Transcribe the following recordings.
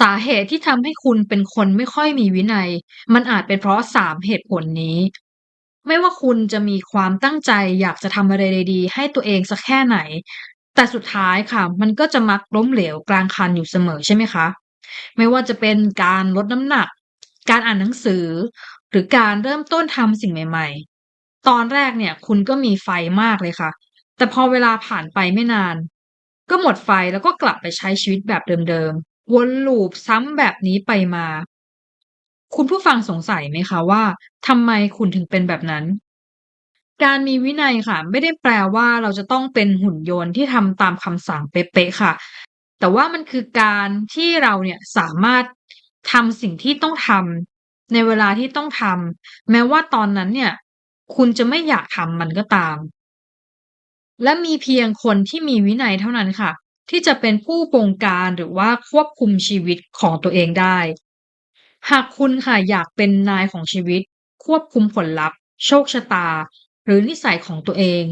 สาเหตุที่ทำให้คุณเป็นคนไม่ค่อยมีวินัย มันอาจเป็นเพราะ 3 เหตุผลนี้ ไม่ว่าคุณจะมีความตั้งใจอยากจะทำอะไรดีๆ ให้ตัวเองสักแค่ไหน แต่สุดท้ายค่ะ มันก็จะมักล้มเหลวกลางคันอยู่เสมอใช่ไหมคะ ไม่ว่าจะเป็นการลดน้ำหนัก การอ่านหนังสือ หรือการเริ่มต้นทำสิ่งใหม่ ๆ ตอนแรกเนี่ย คุณก็มีไฟมากเลยค่ะ แต่พอเวลาผ่านไปไม่นาน ก็หมดไฟแล้วก็กลับไปใช้ชีวิตแบบเดิมๆ วนลูปซ้ำแบบนี้ไปมา คุณผู้ฟังสงสัยไหมคะว่าทำไมคุณถึงเป็นแบบนั้น การมีวินัยค่ะ ไม่ได้แปลว่าเราจะต้องเป็นหุ่นยนต์ที่ทำตามคำสั่งเป๊ะๆค่ะ แต่ว่ามันคือการที่เราเนี่ยสามารถทำสิ่งที่ต้องทำในเวลาที่ต้องทำแม้ว่าตอนนั้นเนี่ย คุณจะไม่อยากทำมันก็ตาม และมีเพียงคนที่มีวินัยเท่านั้นค่ะ ที่จะเป็นผู้บงการหรือว่าควบคุมชีวิตของตัวเองได้ หากคุณค่ะอยากเป็นนายของชีวิต ควบคุมผลลัพธ์ โชคชะตา หรือนิสัยของตัวเอง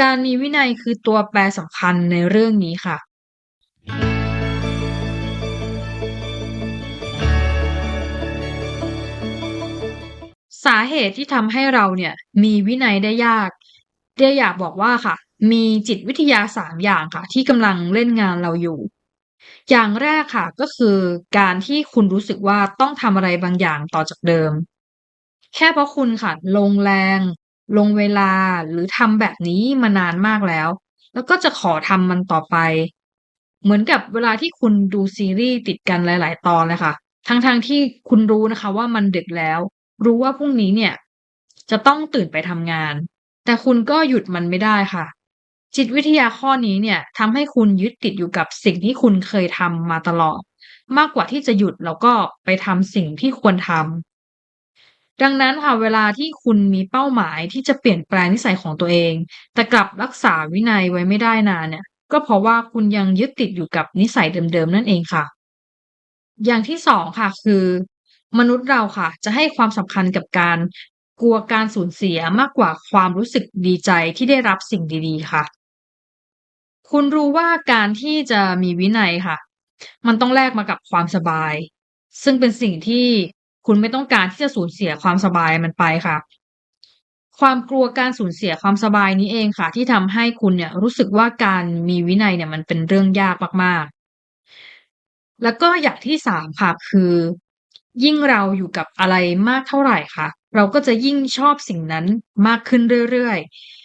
การมีวินัยคือตัวแปรสำคัญในเรื่องนี้ค่ะสาเหตุที่ทำให้เราเนี่ยมีวินัยได้ยากเดียอยากบอกว่าค่ะ มีจิตวิทยา3อย่างค่ะ ที่กำลังเล่นงานเราอยู่ อย่างแรกค่ะ ก็คือการที่คุณรู้สึกว่าต้องทำอะไรบางอย่างต่อจากเดิม แค่เพราะคุณค่ะ ลงแรง ลงเวลาหรือทำแบบนี้มานานมากแล้ว แล้วก็จะขอทำมันต่อไป เหมือนกับเวลาที่คุณดูซีรีส์ติดกันหลาย ๆ ตอนเลยค่ะ ทั้งๆที่คุณรู้นะคะ ว่ามันดึกแล้ว รู้ว่าพรุ่งนี้เนี่ย จะต้องตื่นไปทำงาน แต่คุณก็หยุดมันไม่ได้ค่ะ จิตวิทยาข้อนี้เนี่ยทำให้คุณยึดติดอยู่กับสิ่งที่คุณเคยทำมาตลอด มากกว่าที่จะหยุดแล้วก็ไปทำสิ่งที่ควรทำดังนั้นค่ะเวลาที่คุณมีเป้าหมายที่จะเปลี่ยนแปลงนิสัยของตัวเอง แต่กลับรักษาวินัยไว้ไม่ได้นานเนี่ย ก็เพราะว่าคุณยังยึดติดอยู่กับนิสัยเดิมๆนั่นเองค่ะ อย่างที่2ค่ะคือ มนุษย์เราค่ะ จะให้ความสำคัญกับการกลัวการสูญเสียมากกว่าความรู้สึกดีใจที่ได้รับสิ่งดีๆ ค่ะ คุณรู้ว่าการที่จะมีวินัยค่ะ มันต้องแลกมากับความสบาย ซึ่งเป็นสิ่งที่คุณไม่ต้องการที่จะสูญเสียความสบายมันไปค่ะ ความกลัวการสูญเสียความสบายนี้เองค่ะ ที่ทำให้คุณเนี่ยรู้สึกว่าการมีวินัยเนี่ยมันเป็นเรื่องยากมากๆ แล้วก็อย่างที่3ค่ะคือ ยิ่งเราอยู่กับอะไรมากเท่าไหร่ค่ะ เราก็จะยิ่งชอบสิ่งนั้นมากขึ้นเรื่อยๆ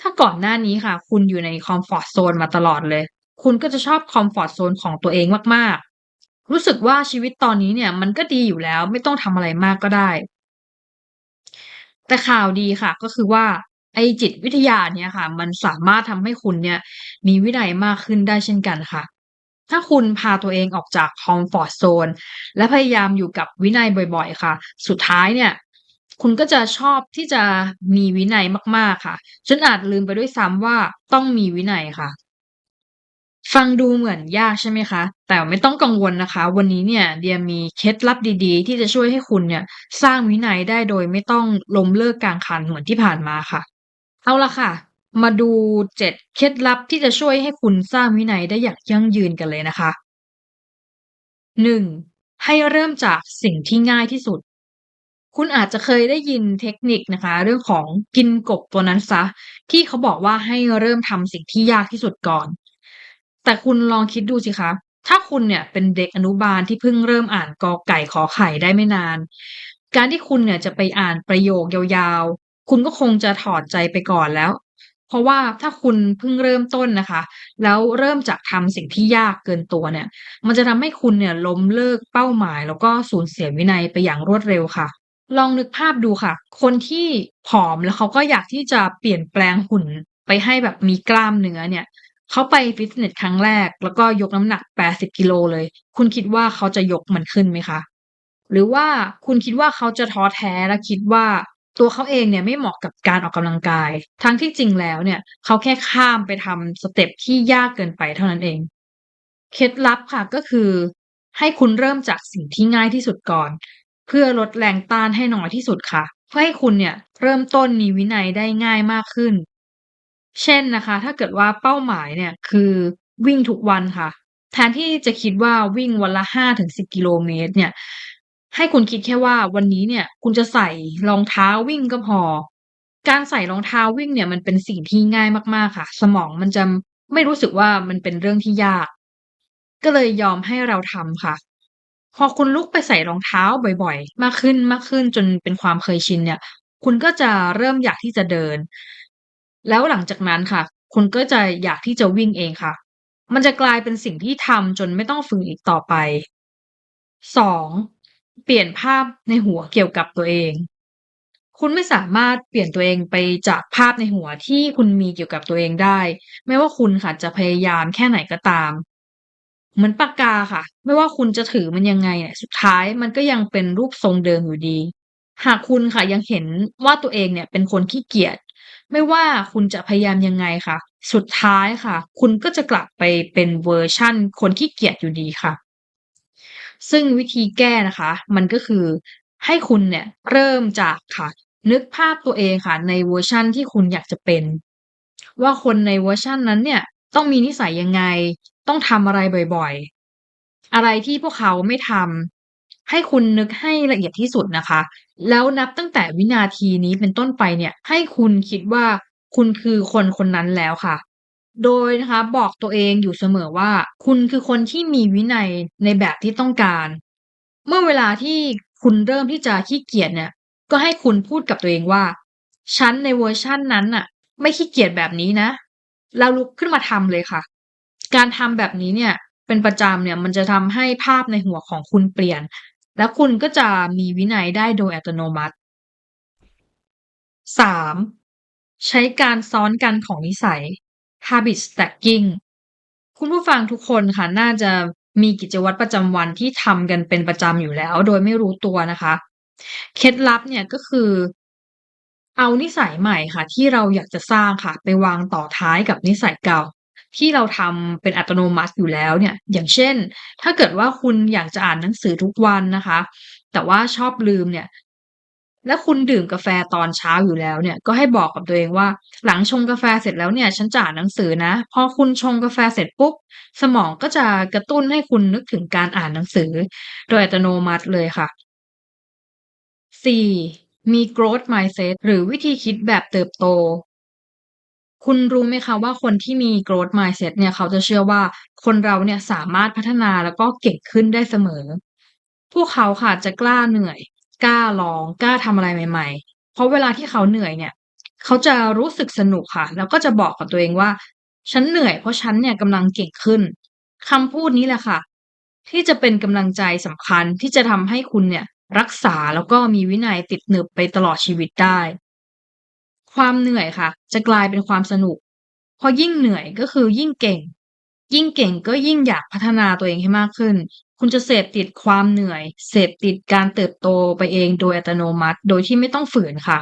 ถ้าก่อนหน้านี้ค่ะ คุณอยู่ในคอมฟอร์ตโซนมาตลอดเลย คุณก็จะชอบคอมฟอร์ตโซนของตัวเองมากๆ รู้สึกว่าชีวิตตอนนี้เนี่ย มันก็ดีอยู่แล้วไม่ต้องทำอะไรมากก็ได้ แต่ข่าวดีค่ะ ก็คือว่าไอจิตวิทยาเนี่ยค่ะ มันสามารถทำให้คุณเนี่ย มีวินัยมากขึ้นได้เช่นกันค่ะ ถ้าคุณพาตัวเองออกจากคอมฟอร์ตโซนและพยายามอยู่กับวินัยบ่อย ๆ ค่ะ สุดท้ายเนี่ย คุณก็จะชอบที่จะมีวินัยมาก ๆ ค่ะจนอาจลืมไปด้วยซ้ำว่าต้องมีวินัยค่ะ ฟังดูเหมือนยากใช่ไหมคะ แต่ไม่ต้องกังวลนะคะ วันนี้เนี่ย เดียมีเคล็ดลับดีๆ ที่จะช่วยให้คุณเนี่ย สร้างวินัยได้โดยไม่ต้องล้มเลิกกลางคันเหมือนที่ผ่านมาค่ะ เอาละค่ะ มาดู7เคล็ดลับที่จะช่วยให้คุณสร้างวินัยได้อย่างยั่งยืนกันเลยนะคะ 1. ให้เริ่มจากสิ่งที่ง่ายที่สุด คุณอาจจะเคยได้ยินเทคนิคนะคะ เรื่องของกินกบตัวนั้นเสียที่เขาบอกว่าให้เริ่มทำสิ่งที่ยากที่สุดก่อน แต่คุณลองคิดดูสิคะ ถ้าคุณเนี่ยเป็นเด็กอนุบาลที่เพิ่งเริ่มอ่านกอไก่ขอไข่ได้ไม่นาน การที่คุณเนี่ยจะไปอ่านประโยคยาวๆ คุณก็คงจะถอดใจไปก่อนแล้ว เพราะว่าถ้าคุณเพิ่งเริ่มต้นนะคะ แล้วเริ่มจากทำสิ่งที่ยากเกินตัวเนี่ย มันจะทำให้คุณเนี่ยล้มเลิกเป้าหมาย แล้วก็สูญเสียวินัยไปอย่างรวดเร็วค่ะ ลองนึกภาพดูค่ะ คนที่ผอมแล้วเขาก็อยากที่จะเปลี่ยนแปลงหุ่นไปให้แบบมีกล้ามเนื้อเนี่ย เขาไปฟิตเนสครั้งแรก แล้วก็ยกน้ำหนัก 80 กิโลเลย คุณคิดว่าเขาจะยกมันขึ้นไหมคะ?หรือว่าคุณคิดว่าเขาจะท้อแท้และคิดว่าตัวเขาเองเนี่ยไม่เหมาะกับการออกกำลังกาย ทั้งที่จริงแล้วเนี่ยเขาแค่ข้ามไปทำสเต็ปที่ยากเกินไปเท่านั้นเอง เคล็ดลับค่ะก็คือ ให้คุณเริ่มจากสิ่งที่ง่ายที่สุดก่อน เพื่อลดแรงต้านให้น้อยที่สุดค่ะ เพื่อให้คุณเนี่ยเริ่มต้นมีวินัยได้ง่ายมากขึ้น เช่นนะคะ ถ้าเกิดว่าเป้าหมายเนี่ยคือวิ่งทุกวันค่ะ แทนที่จะคิดว่าวิ่งวันละ5-10กิโลเมตร เนี่ย ให้คุณคิดแค่ว่าวันนี้เนี่ย คุณจะใส่รองเท้าวิ่งก็พอ การใส่รองเท้าวิ่งเนี่ยมันเป็นสิ่งที่ง่ายมากๆค่ะ สมองมันจะไม่รู้สึกว่ามันเป็นเรื่องที่ยาก ก็เลยยอมให้เราทำค่ะ พอคุณลุกไปใส่รองเท้าบ่อย ๆ มากขึ้นๆจนเป็นความเคยชินเนี่ย คุณก็จะเริ่มอยากที่จะเดิน แล้วหลังจากนั้นค่ะ คุณก็จะอยากที่จะวิ่งเองค่ะ มันจะกลายเป็นสิ่งที่ทำจนไม่ต้องฝืนอีกต่อไป 2. เปลี่ยนภาพในหัวเกี่ยวกับตัวเอง คุณไม่สามารถเปลี่ยนตัวเองไปจากภาพในหัวที่คุณมีเกี่ยวกับตัวเองได้ ไม่ว่าคุณค่ะจะพยายามแค่ไหนก็ตาม เหมือนปากกาค่ะ ไม่ว่าคุณจะถือมันยังไงเนี่ย สุดท้ายมันก็ยังเป็นรูปทรงเดิมอยู่ดี หากคุณค่ะยังเห็นว่าตัวเองเนี่ยเป็นคนขี้เกียจไม่ว่าคุณจะพยายามยังไงค่ะ สุดท้ายค่ะ คุณก็จะกลับไปเป็นเวอร์ชันคนขี้เกียจอยู่ดีค่ะ ซึ่งวิธีแก้นะคะ มันก็คือให้คุณเนี่ยเริ่มจากค่ะ นึกภาพตัวเองค่ะ ในเวอร์ชันที่คุณอยากจะเป็น ว่าคนในเวอร์ชันนั้นเนี่ย ต้องมีนิสัยยังไง ต้องทำอะไรบ่อยๆ อะไรที่พวกเขาไม่ทำให้คุณนึกให้ละเอียดที่สุดนะคะ แล้วนับตั้งแต่วินาทีนี้เป็นต้นไปเนี่ย ให้คุณคิดว่าคุณคือคนคนนั้นแล้วค่ะ โดยนะคะบอกตัวเองอยู่เสมอว่า คุณคือคนที่มีวินัยในแบบที่ต้องการ เมื่อเวลาที่คุณเริ่มที่จะขี้เกียจเนี่ย ก็ให้คุณพูดกับตัวเองว่า ฉันในเวอร์ชันนั้นน่ะ ไม่ขี้เกียจแบบนี้นะ แล้วลุกขึ้นมาทำเลยค่ะ การทำแบบนี้เนี่ย เป็นประจำเนี่ยมันจะทำให้ภาพในหัวของคุณเปลี่ยน แล้วคุณก็จะมีวินัยได้โดยอัตโนมัติ 3. ใช้การซ้อนกันของนิสัย habit stacking คุณผู้ฟังทุกคนค่ะน่าจะมีกิจวัตรประจำวันที่ทำกันเป็นประจำอยู่แล้ว โดยไม่รู้ตัวนะคะ เคล็ดลับเนี่ยก็คือ เอานิสัยใหม่ค่ะ ที่เราอยากจะสร้างค่ะ ไปวางต่อท้ายกับนิสัยเก่า ที่เราทำเป็นอัตโนมัติอยู่แล้วเนี่ย อย่างเช่น ถ้าเกิดว่าคุณอยากจะอ่านหนังสือทุกวันนะคะ แต่ว่าชอบลืมเนี่ย แล้วคุณดื่มกาแฟตอนเช้าอยู่แล้วเนี่ย ก็ให้บอกกับตัวเองว่า หลังชงกาแฟเสร็จแล้วเนี่ย ฉันจะอ่านหนังสือนะ พอคุณชงกาแฟเสร็จปุ๊บ สมองก็จะกระตุ้นให้คุณนึกถึงการอ่านหนังสือ โดยอัตโนมัติเลยค่ะ 4. มี growth mindset หรือวิธีคิดแบบเติบโต คุณรู้ไหมคะว่าคนที่มี growth mindset เนี่ยเขาจะเชื่อว่าคนเราเนี่ยสามารถพัฒนาแล้วก็เก่งขึ้นได้เสมอ พวกเขาค่ะจะกล้าเหนื่อย กล้าลอง กล้าทำอะไรใหม่ ๆ เพราะเวลาที่เขาเหนื่อยเนี่ย เขาจะรู้สึกสนุกค่ะ แล้วก็จะบอกกับตัวเองว่า ฉันเหนื่อยเพราะฉันเนี่ยกำลังเก่งขึ้นคำพูดนี้แหละค่ะ ที่จะเป็นกำลังใจสำคัญที่จะทำให้คุณเนี่ย รักษาแล้วก็มีวินัยติดหนึบไปตลอดชีวิตได้ ความเหนื่อยค่ะ จะกลายเป็นความสนุกพราะยิ่งเหนื่อยก็คือยิ่งเก่ง ยิ่งเก่งก็ยิ่งอยากพัฒนาตัวเองให้มากขึ้น คุณจะเสพติดความเหนื่อย เสพติดการเติบโตไปเองโดยอัตโนมัติ โดยที่ไม่ต้องฝืนค่ะ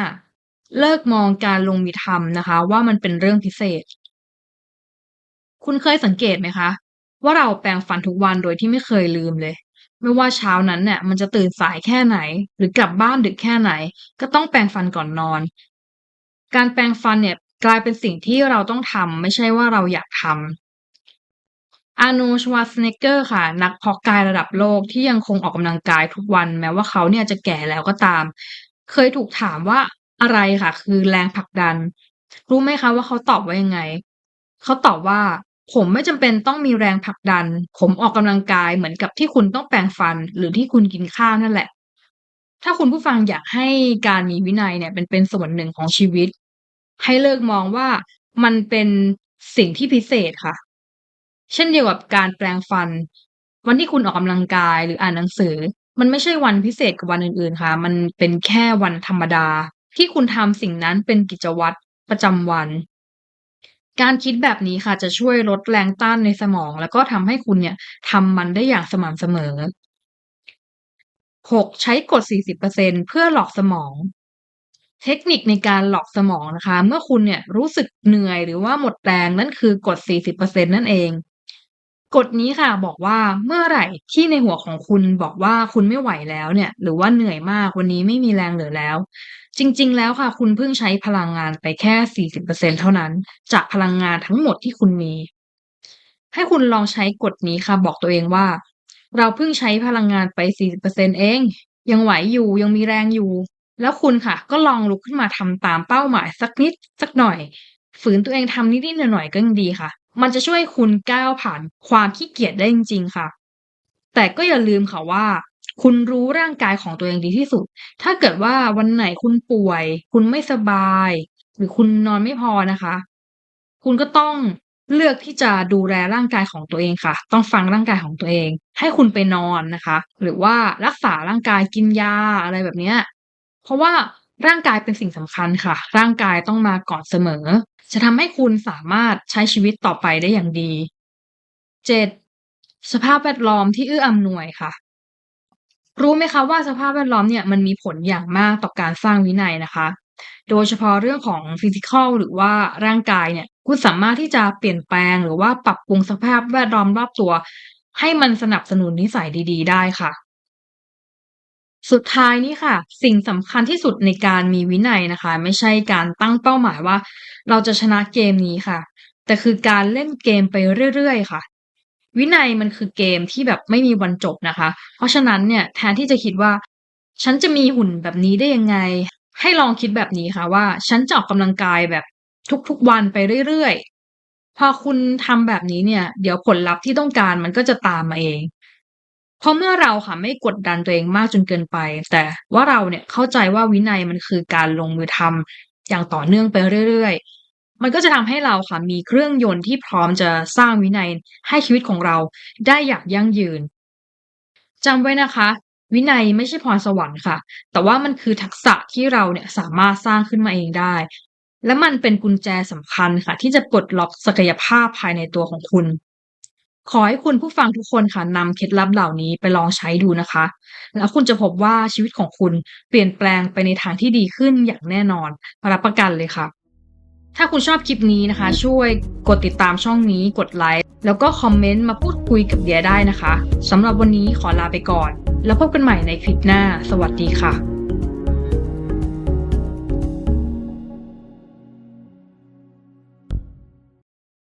5. เลิกมองการลงมือทำนะคะ ว่ามันเป็นเรื่องพิเศษ คุณเคยสังเกตไหมคะ ว่าเราแปรงฟันทุกวันโดยที่ไม่เคยลืมเลย ไม่ว่าเช้านั้นเนี่ยมันจะตื่นสายแค่ไหน หรือกลับบ้านดึกแค่ไหน ก็ต้องแปรงฟันก่อนนอน การแปรงฟันเนี่ยกลายเป็นสิ่งที่เราต้องทำไม่ใช่ว่าเราอยากทำ Arnold Schwarzenegger ค่ะ นักเพาะกายระดับโลกที่ยังคงออกกำลังกายทุกวัน แม้ว่าเขาเนี่ยจะแก่แล้วก็ตาม เคยถูกถามว่าอะไรค่ะ คือแรงผลักดัน รู้ไหมคะว่าเขาตอบว่ายังไง เขาตอบว่า ผมไม่จำเป็นต้องมีแรงผลักดัน ผมออกกำลังกายเหมือนกับที่คุณต้องแปรงฟันหรือที่คุณกินข้าวนั่นแหละ ถ้าคุณผู้ฟังอยากให้การมีวินัยเนี่ยเป็นเป็นส่วนหนึ่งของชีวิต ให้เลิกมองว่ามันเป็นสิ่งที่พิเศษค่ะ เช่นเดียวกับการแปรงฟัน วันที่คุณออกกำลังกายหรืออ่านหนังสือ มันไม่ใช่วันพิเศษกว่าวันอื่นๆค่ะ มันเป็นแค่วันธรรมดา ที่คุณทำสิ่งนั้นเป็นกิจวัตรประจำวัน การคิดแบบนี้ค่ะจะช่วยลดแรงต้านในสมอง แล้วก็ทำให้คุณเนี่ยทำมันได้อย่างสม่ำเสมอ 6. ใช้กฎ 40%เพื่อหลอกสมอง เทคนิคในการหลอกสมองนะคะ เมื่อคุณเนี่ยรู้สึกเหนื่อยหรือว่าหมดแรงนั่นคือกฎ 40%นั่นเองกฎนี้ค่ะบอกว่าเมื่อไหร่ที่ในหัวของคุณบอกว่าคุณไม่ไหวแล้วเนี่ย หรือว่าเหนื่อยมากวันนี้ไม่มีแรงเหลือแล้ว จริง ๆ แล้วค่ะ คุณเพิ่งใช้พลังงานไปแค่ 40%เท่านั้น จากพลังงานทั้งหมดที่คุณมี ให้คุณลองใช้กฎนี้ค่ะ บอกตัวเองว่า เราเพิ่งใช้พลังงานไป 40%เอง ยังไหวอยู่ยังมีแรงอยู่ แล้วคุณค่ะ ก็ลองลุกขึ้นมาทำตามเป้าหมายสักนิดสักหน่อย ฝืนตัวเองทำนิดๆหน่อยๆก็ยังดีค่ะ มันจะช่วยคุณก้าวผ่านความขี้เกียจได้จริง ๆ ค่ะ แต่ก็อย่าลืมค่ะว่า คุณรู้ร่างกายของตัวเองดีที่สุด ถ้าเกิดว่าวันไหนคุณป่วย คุณไม่สบาย หรือคุณนอนไม่พอนะคะ คุณก็ต้องเลือกที่จะดูแลร่างกายของตัวเองค่ะ ต้องฟังร่างกายของตัวเอง ให้คุณไปนอนนะคะ หรือว่ารักษาร่างกายกินยาอะไรแบบเนี้ยเพราะว่าร่างกายเป็นสิ่งสำคัญค่ะ ร่างกายต้องมาก่อนเสมอ จะทำให้คุณสามารถใช้ชีวิตต่อไปได้อย่างดี 7. สภาพแวดล้อมที่เอื้ออำนวยค่ะ รู้ไหมคะว่าสภาพแวดล้อมเนี่ยมันมีผลอย่างมากต่อการสร้างวินัยนะคะ โดยเฉพาะเรื่องของ Physical หรือว่าร่างกายเนี่ยคุณสามารถที่จะเปลี่ยนแปลงหรือว่าปรับปรุงสภาพแวดล้อมรอบตัว ให้มันสนับสนุนนิสัยดีๆ ได้ค่ะ สุดท้ายนี้ค่ะ สิ่งสำคัญที่สุดในการมีวินัยนะคะ ไม่ใช่การตั้งเป้าหมายว่า เราจะชนะเกมนี้ค่ะ แต่คือการเล่นเกมไปเรื่อยๆ ค่ะ วินัยมันคือเกมที่แบบไม่มีวันจบนะคะ เพราะฉะนั้นเนี่ยแทนที่จะคิดว่า ฉันจะมีหุ่นแบบนี้ได้ยังไง ให้ลองคิดแบบนี้ค่ะว่า ฉันจะออกกำลังกายแบบทุกๆวันไปเรื่อยๆ พอคุณทำแบบนี้เนี่ย เดี๋ยวผลลัพธ์ที่ต้องการมันก็จะตามมาเองเพราะเมื่อเราค่ะไม่กดดันตัวเองมากจนเกินไป แต่ว่าเราเนี่ยเข้าใจว่าวินัยมันคือการลงมือทำอย่างต่อเนื่องไปเรื่อย มันก็จะทำให้เราค่ะมีเครื่องยนต์ที่พร้อมจะสร้างวินัยให้ชีวิตของเราได้อย่างยั่งยืนจำไว้นะคะ วินัยไม่ใช่พรสวรรค์ค่ะ แต่ว่ามันคือทักษะที่เราเนี่ยสามารถสร้างขึ้นมาเองได้ และมันเป็นกุญแจสำคัญค่ะ ที่จะปลดล็อกศักยภาพภายในตัวของคุณ ขอให้คุณผู้ฟังทุกคนค่ะนำเคล็ดลับเหล่านี้ไปลองใช้ดูนะคะ แล้วคุณจะพบว่าชีวิตของคุณเปลี่ยนแปลงไปในทางที่ดีขึ้นอย่างแน่นอนรับประกันเลยค่ะ ถ้าคุณชอบคลิปนี้นะคะ ช่วยกดติดตามช่องนี้กดไลค์แล้วก็คอมเมนต์มาพูดคุยกับเดียได้นะคะสำหรับวันนี้ขอลาไปก่อน แล้วพบกันใหม่ในคลิปหน้า สวัสดีค่ะ